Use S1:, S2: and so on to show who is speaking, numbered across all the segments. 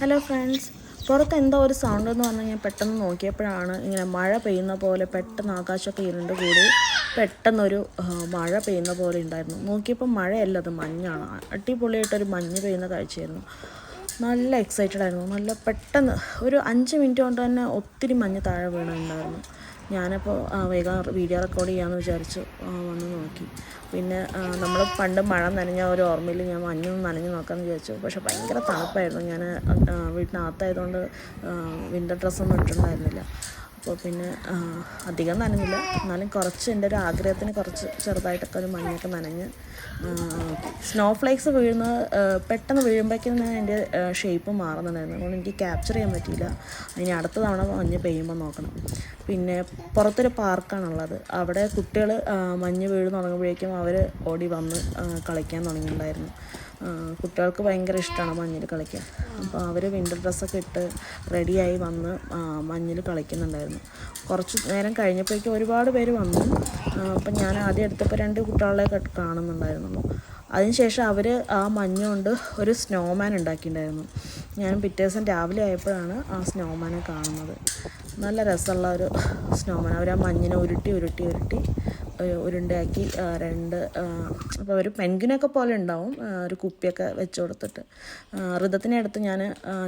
S1: Hello friends പുറത്ത് എന്തോ ഒരു സൗണ്ട് എന്ന് പറഞ്ഞാൽ ഞാൻ പെട്ടെന്ന് നോക്കിയപ്പോഴാണ് ഇങ്ങനെ മഴ പെയ്യുന്ന പോലെ പെട്ടെന്ന് ആകാശമൊക്കെ ഇരുണ്ട് കൂടി പെട്ടെന്നൊരു മഴ പെയ്യുന്ന പോലെ ഉണ്ടായിരുന്നു. നോക്കിയപ്പോൾ മഴയല്ല അത് മഞ്ഞാണ്. അടിപൊളിയായിട്ടൊരു മഞ്ഞ് പെയ്യുന്ന കാഴ്ചയായിരുന്നു. നല്ല എക്സൈറ്റഡ് ആയിരുന്നു. നല്ല പെട്ടെന്ന് ഒരു അഞ്ച് മിനിറ്റ് കൊണ്ട് തന്നെ ഒത്തിരി മഞ്ഞ് താഴെ വീണുണ്ടായിരുന്നു. ഞാനപ്പോൾ വേഗം വീഡിയോ റെക്കോർഡ് ചെയ്യാമെന്ന് വിചാരിച്ചു വന്ന് നോക്കി. പിന്നെ നമ്മൾ പണ്ട് മഴ നനഞ്ഞ ഒരു ഓർമ്മയിൽ ഞാൻ മഞ്ഞൊന്ന് നനഞ്ഞ് നോക്കാമെന്ന് വിചാരിച്ചു. പക്ഷേ ഭയങ്കര തണുപ്പായിരുന്നു. ഞാൻ വീട്ടിനകത്തായതുകൊണ്ട് വിന്റർ ഡ്രസ്സൊന്നും ഇട്ടിട്ടുണ്ടായിരുന്നില്ല. അപ്പോൾ പിന്നെ അധികം നനഞ്ഞില്ല. എന്നാലും കുറച്ച് എന്റെ ഒരു ആഗ്രഹത്തിന് കുറച്ച് ചെറുതായിട്ടൊക്കെ ഒരു മഞ്ഞൊക്കെ നനഞ്ഞ് സ്നോ ഫ്ലേക്സ് വീഴുന്ന പെട്ടെന്ന് വീഴുമ്പോഴേക്കും എന്റെ ഷേപ്പ് മാറുന്നുണ്ടായിരുന്നു. അതുകൊണ്ട് എനിക്ക് ക്യാപ്ചർ ചെയ്യാൻ പറ്റിയില്ല. ഇനി അടുത്ത തവണ മഞ്ഞ് പെയ്യുമ്പോൾ നോക്കണം. പിന്നെ പുറത്തൊരു പാർക്കാണുള്ളത്. അവിടെ കുട്ടികൾ മഞ്ഞ് വീഴുന്ന തുടങ്ങുമ്പോഴേക്കും അവർ ഓടി വന്ന് കളിക്കാൻ തുടങ്ങിയിട്ടുണ്ടായിരുന്നു. കുട്ടികൾക്ക് ഭയങ്കര ഇഷ്ടമാണ് മഞ്ഞിൽ കളിക്കാൻ. അപ്പോൾ അവർ വിന്റർ ഡ്രസ്സൊക്കെ ഇട്ട് റെഡിയായി വന്ന് മഞ്ഞിൽ കളിക്കുന്നുണ്ടായിരുന്നു. കുറച്ച് നേരം കഴിഞ്ഞപ്പോഴേക്കും ഒരുപാട് പേര് വന്നു അപ്പം ഞാൻ ആദ്യം എടുത്തപ്പോൾ രണ്ട് കുട്ടികളെ കാണുന്നുണ്ടായിരുന്നു. അതിനുശേഷം അവർ ആ മഞ്ഞ് കൊണ്ട് ഒരു സ്നോമാൻ ഉണ്ടാക്കിയിട്ടുണ്ടായിരുന്നു. ഞാൻ പിറ്റേ ദിവസം രാവിലെ ആയപ്പോഴാണ് ആ സ്നോമാനെ കാണുന്നത്. നല്ല രസമുള്ള ഒരു സ്നോമാൻ അവർ ആ മഞ്ഞിനെ ഉരുട്ടി ഉരുട്ടി ഉരുട്ടി ഉരുണ്ടയാക്കി രണ്ട് അപ്പോൾ ഒരു പെൻഗിനൊക്കെ പോലെ ഉണ്ടാവും. ഒരു കുപ്പിയൊക്കെ വെച്ച് കൊടുത്തിട്ട്. ഋതത്തിനെ അടുത്ത് ഞാൻ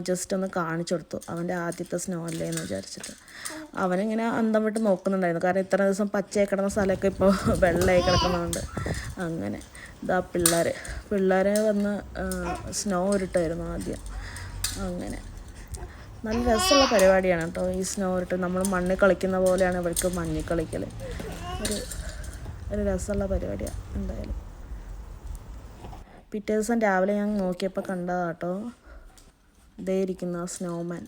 S1: ജസ്റ്റ് ഒന്ന് കാണിച്ചു കൊടുത്തു. അവന്റെ ആദ്യത്തെ സ്നോ അല്ലേ എന്ന് വിചാരിച്ചിട്ട്. അവനിങ്ങനെ അന്തം വിട്ട് നോക്കുന്നുണ്ടായിരുന്നു. കാരണം ഇത്ര ദിവസം പച്ചയായി കിടന്ന സ്ഥലമൊക്കെ ഇപ്പോൾ വെള്ളമായി കിടക്കുന്നുണ്ട്. അങ്ങനെ ഇതാ പിള്ളേർ പിള്ളേരെ വന്ന് സ്നോ ഉരുട്ടായിരുന്നു ആദ്യം. അങ്ങനെ. നല്ല രസമുള്ള പരിപാടിയാണ് കേട്ടോ. ഈ സ്നോ ഇട്ട് നമ്മൾ മണ്ണിൽ കളിക്കുന്ന പോലെയാണ് ഇവർക്ക് മണ്ണിൽ കളിക്കൽ ഒരു ഒരു രസമുള്ള പരിപാടിയാണ് എന്തായാലും. പിറ്റേ ദിവസം രാവിലെ ഞാൻ നോക്കിയപ്പോൾ കണ്ടതാട്ടോ ഇതേ ഇരിക്കുന്ന സ്നോമാൻ